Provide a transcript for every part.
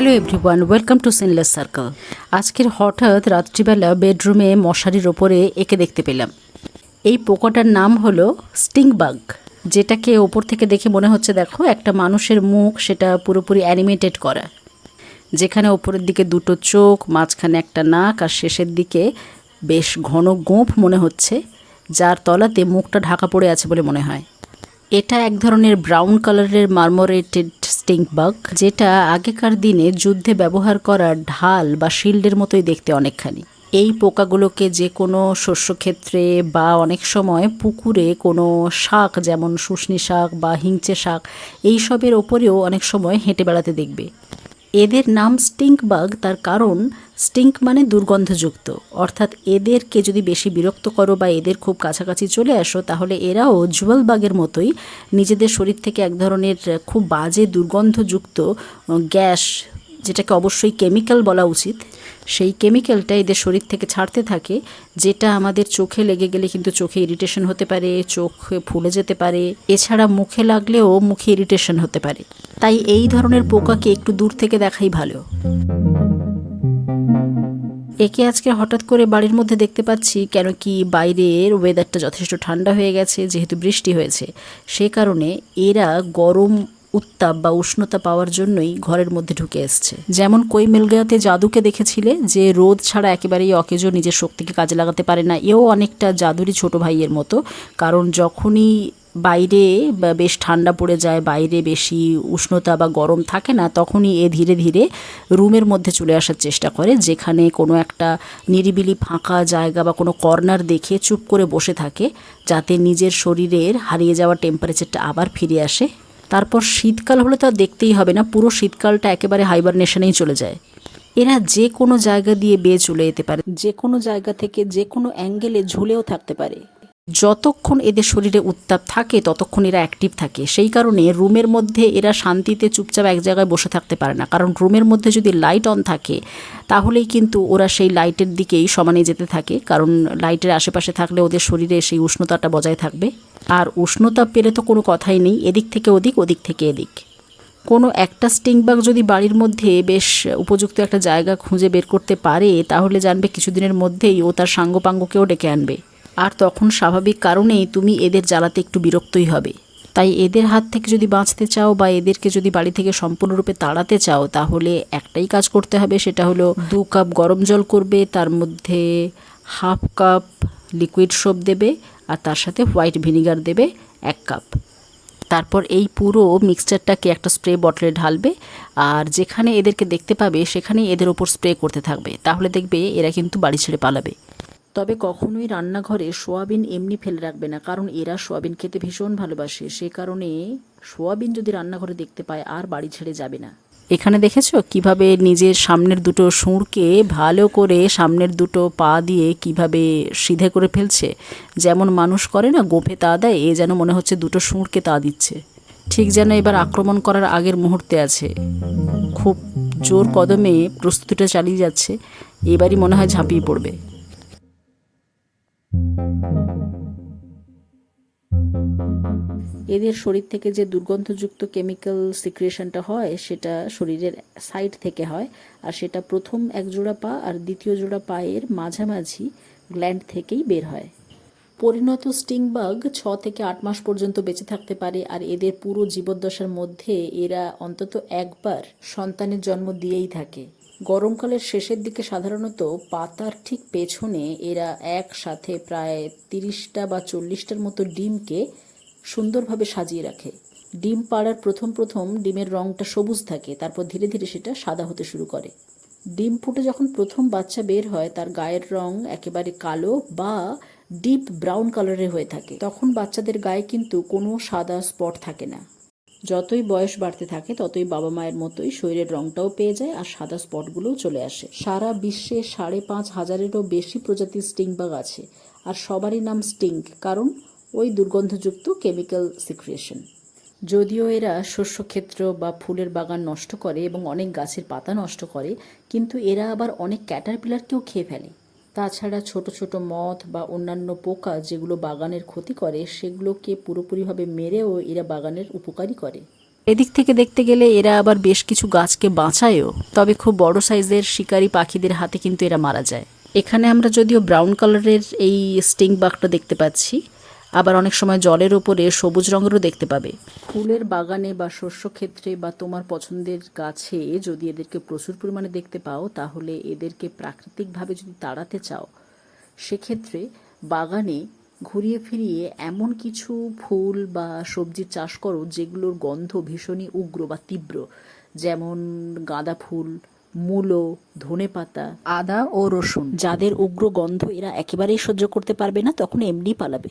Hello everyone welcome to sinless circle আজকের হঠাৎ রাত্রিবেলা বেডরুমে মশারির ওপরে একে দেখতে পেলাম। এই পোকাটার নাম হলো স্টিং বাগ যেটাকে ওপর থেকে দেখে মনে হচ্ছে, দেখো, একটা মানুষের মুখ, সেটা পুরোপুরি অ্যানিমেটেড করা। যেখানে ওপরের দিকে দুটো চোখ, মাঝখানে একটা নাক, আর শেষের দিকে বেশ ঘন গোঁফ মনে হচ্ছে, যার তলাতে মুখটা ঢাকা পড়ে আছে বলে মনে হয়। এটা এক ধরনের ব্রাউন কালারের মার্মোরেটেড স্টিং বাগ যেটা আগেকার দিনে যুদ্ধে ব্যবহার করা ঢাল বা শিল্ডের মতোই দেখতে অনেকখানি। এই পোকাগুলোকে যে কোনো শস্যক্ষেত্রে বা অনেক সময় পুকুরে কোনো শাক যেমন শুশনি শাক বা হিংচে শাক, এইসবের ওপরেও অনেক সময় হেঁটে বেড়াতে দেখবে। এদের নাম স্টিঙ্ক বাগ তার কারণ স্টিঙ্ক মানে দুর্গন্ধযুক্ত। অর্থাৎ এদেরকে যদি বেশি বিরক্ত করো বা এদের খুব কাছাকাছি চলে আসো, তাহলে এরাও জুয়েল বাগের মতোই নিজেদের শরীর থেকে এক ধরনের খুব বাজে দুর্গন্ধযুক্ত গ্যাস যেটাকে অবশ্যই কেমিক্যাল বলা উচিত, সেই কেমিক্যালটা এদের শরীর থেকে ছাড়তে থাকে, যেটা আমাদের চোখে লেগে গেলে কিন্তু চোখে ইরিটেশন হতে পারে, চোখ ফুলে যেতে পারে, এছাড়া মুখে লাগলেও মুখে ইরিটেশন হতে পারে। তাই এই ধরনের পোকাকে একটু দূর থেকে দেখাই ভালো। একে আজকে হঠাৎ করে বাড়ির মধ্যে দেখতে পাচ্ছি, কেন কি বাইরের ওয়েদারটা যথেষ্ট ঠান্ডা হয়ে গেছে, যেহেতু বৃষ্টি হয়েছে। সে কারণে এরা গরম উত্তাপ বা উষ্ণতা পাওয়ার জন্যই ঘরের মধ্যে ঢুকে এসছে। যেমন কই মিলগাতে জাদুকে দেখেছিলে, যে রোদ ছাড়া একেবারেই অকেজো নিজের শক্তিকে কাজে লাগাতে পারে না। এও অনেকটা জাদুরই ছোট ভাইয়ের মতো, কারণ যখনই বাইরে বেশ ঠান্ডা পড়ে যায়, বাইরে বেশি উষ্ণতা বা গরম থাকে না, তখনই এ ধীরে ধীরে রুমের মধ্যে চলে আসার চেষ্টা করে, যেখানে কোনো একটা নিরিবিলি ফাঁকা জায়গা বা কোনো কর্নার দেখে চুপ করে বসে থাকে, যাতে নিজের শরীরের হারিয়ে যাওয়া টেম্পারেচারটা আবার ফিরে আসে। তারপর শীতকাল হলে তো দেখতেই হবে না, পুরো শীতকালটা একেবারে হাইবারনেশনেই চলে যায়। এরা যে কোনো জায়গা দিয়ে বেয়ে চলে যেতে পারে, যে কোনো জায়গা থেকে যে কোনো অ্যাঙ্গেলে ঝুলেও থাকতে পারে। যতক্ষণ এদের শরীরে উত্তাপ থাকে, ততক্ষণ এরা অ্যাক্টিভ থাকে। সেই কারণে রুমের মধ্যে এরা শান্তিতে চুপচাপ এক জায়গায় বসে থাকতে পারে না। কারণ রুমের মধ্যে যদি লাইট অন থাকে, তাহলেই কিন্তু ওরা সেই লাইটের দিকেই সমানে যেতে থাকে। কারণ লাইটের আশেপাশে থাকলে ওদের শরীরে সেই উষ্ণতাটা বজায় থাকবে। আর উষ্ণতা পেলে তো কোনো কথাই নেই, এদিক থেকে ওদিক ওদিক থেকে এদিক। কোনো একটা স্টিংবাগ যদি বাড়ির মধ্যে বেশ উপযুক্ত একটা জায়গা খুঁজে বের করতে পারে, তাহলে জানবে কিছুদিনের মধ্যেই ও তার সাঙ্গপাঙ্গকেও ডেকে আনবে। আর তখন স্বাভাবিক কারণেই তুমি এদের জ্বালাতে একটু বিরক্তই হবে। তাই এদের হাত থেকে যদি বাঁচতে চাও বা এদেরকে যদি বাড়ি থেকে সম্পূর্ণরূপে তাড়াতে চাও, তাহলে একটাই কাজ করতে হবে, সেটা হলো দু কাপ গরম জল করবে, তার মধ্যে হাফ কাপ লিকুইড সোপ দেবে আর তার সাথে হোয়াইট ভিনিগার দেবে এক কাপ। তারপর এই পুরো মিক্সচারটাকে একটা স্প্রে বটলে ঢালবে আর যেখানে এদেরকে দেখতে পাবে সেখানেই এদের ওপর স্প্রে করতে থাকবে। তাহলে দেখবে এরা কিন্তু বাড়ি ছেড়ে পালাবে। তবে কখনোই রান্নাঘরে সোয়াবিন এমনি ফেলে রাখবে না, কারণ এরা সোয়াবিন খেতে ভীষণ ভালোবাসে। সে কারণে সোয়াবিন যদি রান্নাঘরে দেখতে পায়, আর বাড়ি ছেড়ে যাবে না। এখানে দেখেছ? কীভাবে নিজের সামনের দুটো সুঁড়কে ভালো করে সামনের দুটো পা দিয়ে কীভাবে সিধে করে ফেলছে? যেমন মানুষ করে না, গোফে তা দেয়, এ যেন মনে হচ্ছে দুটো সুঁড়কে তা দিচ্ছে। ঠিক যেন এবার আক্রমণ করার আগের মুহূর্তে আছে। খুব জোর কদমে প্রস্তুতিটা চালিয়ে যাচ্ছে। এবারই মনে হয় ঝাঁপিয়ে পড়বে। এদের শরীর থেকে যে দুর্গন্ধযুক্ত কেমিক্যাল সিক্রেশনটা হয়, সেটা শরীরের সাইড থেকে হয়, আর সেটা প্রথম এক জোড়া পা আর দ্বিতীয় জোড়া পায়ের মাঝামাঝি গ্ল্যান্ড থেকেই বের হয়। পরিণত স্টিংবাগ ছ থেকে আট মাস পর্যন্ত বেঁচে থাকতে পারে, আর এদের পুরো জীবদ্দশার মধ্যে এরা অন্তত একবার সন্তানের জন্ম দিয়েই থাকে। গরমকালের শেষের দিকে সাধারণত পাতার ঠিক পেছনে এরা একসাথে প্রায় তিরিশটা বা চল্লিশটার মতো ডিমকে সুন্দরভাবে সাজিয়ে রাখে। ডিম পাড়ার প্রথম প্রথম ডিমের রঙটা সবুজ থাকে, তারপর ধীরে ধীরে সেটা সাদা হতে শুরু করে। ডিম ফুটে যখন প্রথম বাচ্চা বের হয়, তার গায়ের রং একেবারে কালো বা ডিপ ব্রাউন কালারের হয়ে থাকে। তখন বাচ্চাদের গায়ে কিন্তু কোনো সাদা স্পট থাকে না। যতই বয়স বাড়তে থাকে, ততই বাবা মায়ের মতোই শরীরের রংটাও পেয়ে যায় আর সাদা স্পটগুলোও চলে আসে। সারা বিশ্বে সাড়ে পাঁচ হাজারেরও বেশি প্রজাতির স্টিংবাগ আছে, আর সবারই নাম স্টিং কারণ ওই দুর্গন্ধযুক্ত কেমিক্যাল সিক্রিয়েশন। যদিও এরা শস্যক্ষেত্র বা ফুলের বাগান নষ্ট করে এবং অনেক গাছের পাতা নষ্ট করে, কিন্তু এরা আবার অনেক ক্যাটারপিলারকেও খেয়ে ফেলে। তাছাড়া ছোট ছোট মথ বা অন্যান্য পোকা যেগুলো বাগানের ক্ষতি করে, সেগুলোকে পুরোপুরিভাবে মেরেও এরা বাগানের উপকারী করে। এদিক থেকে দেখতে গেলে এরা আবার বেশ কিছু গাছকে বাঁচায়ও, তবে খুব বড় সাইজের শিকারী পাখিদের হাতে কিন্তু এরা মারা যায়। এখানে আমরা যদিও ব্রাউন কালারের এই স্টিং বাঘটা দেখতে পাচ্ছি আবার অনেক সময় জলের ওপরে সবুজ রঙেরও দেখতে পাবে। ফুলের বাগানে বা শস্য ক্ষেত্রে বা তোমার পছন্দের গাছে যদি এদেরকে প্রচুর পরিমাণে দেখতে পাও তাহলে এদেরকে প্রাকৃতিকভাবে যদি তাড়াতে চাও সেক্ষেত্রে বাগানে ঘুরিয়ে ফিরিয়ে এমন কিছু ফুল বা সবজির চাষ করো যেগুলোর গন্ধ ভীষণই উগ্র বা তীব্র। যেমন গাঁদা ফুল মূলো ধনেপাতা আদা ও রসুন। যাদের উগ্র গন্ধ এরা একেবারেই সহ্য করতে পারবে না তখন এমনি পালাবে।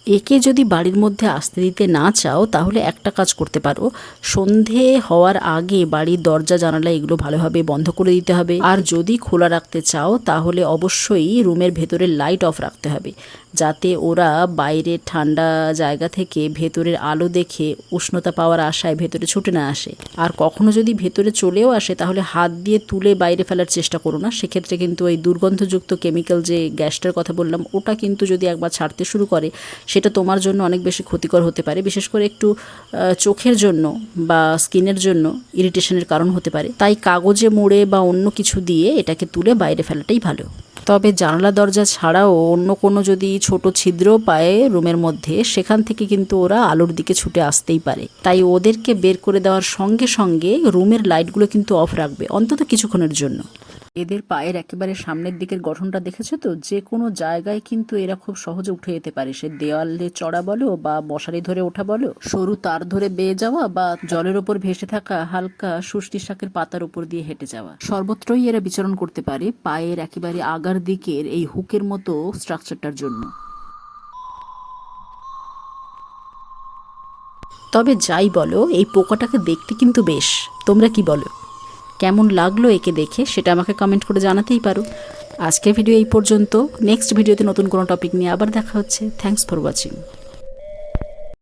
একে যদি বাড়ির মধ্যে আসতে দিতে না চাও, তাহলে একটা কাজ করতে পারো। সন্ধে হওয়ার আগে বাড়ির দরজা, জানালা এগুলো ভালোভাবে বন্ধ করে দিতে হবে। আর যদি খোলা রাখতে চাও, তাহলে অবশ্যই রুমের ভেতরে লাইট অফ রাখতে হবে, যাতে ওরা বাইরে ঠান্ডা জায়গা থেকে ভেতরের আলো দেখে উষ্ণতা পাওয়ার আশায় ভেতরে ছুটে না আসে। আর কখনো যদি ভেতরে চলেও আসে, তাহলে হাত দিয়ে তুলে বাইরে ফেলার চেষ্টা করো না। সেক্ষেত্রে কিন্তু ওই দুর্গন্ধযুক্ত কেমিক্যাল যে গ্যাসটার কথা বললাম, ওটা কিন্তু যদি একবার ছাড়তে শুরু করে সেটা তোমার জন্য অনেক বেশি ক্ষতিকর হতে পারে। বিশেষ করে একটু চোখের জন্য বা স্কিনের জন্য ইরিটেশনের কারণ হতে পারে। তাই কাগজে মুড়ে বা অন্য কিছু দিয়ে এটাকে তুলে বাইরে ফেলাটাই ভালো। তবে জানলা দরজা ছাড়াও অন্য কোনো যদি ছোট ছিদ্র পায় রুমের মধ্যে, সেখান থেকে কিন্তু ওরা আলোর দিকে ছুটে আসতেই পারে। তাই ওদেরকে বের করে দেওয়ার সঙ্গে সঙ্গে রুমের লাইটগুলো কিন্তু অফ রাখবে, অন্তত কিছুক্ষণের জন্য। এদের পায়ের একেবারে সামনের দিকের গঠনটা দেখেছ তো? যে কোনো জায়গায় কিন্তু এরা খুব সহজে উঠে যেতে পারে। সে দেওয়ালে চড়া বলো বা মশারি ধরে ওঠা বলো, সরু তার ধরে বেয়ে যাওয়া বা জলের ওপর ভেসে থাকা হালকা সুষ্টি শাকের পাতার উপর দিয়ে হেঁটে যাওয়া। সর্বত্রই এরা বিচরণ করতে পারে পায়ের একেবারে আগার দিকের এই হুকের মতো স্ট্রাকচারটার জন্য। তবে যাই বলো, এই পোকাটাকে দেখতে কিন্তু বেশ। তোমরা কি বলো? কেমন লাগল একে দেখে সেটা আমাকে কমেন্ট করে জানাতেই পারো। আজকের ভিডিও এই পর্যন্ত। নেক্সট ভিডিওতে নতুন কোনো টপিক নিয়ে আবার দেখা হচ্ছে। Thanks for watching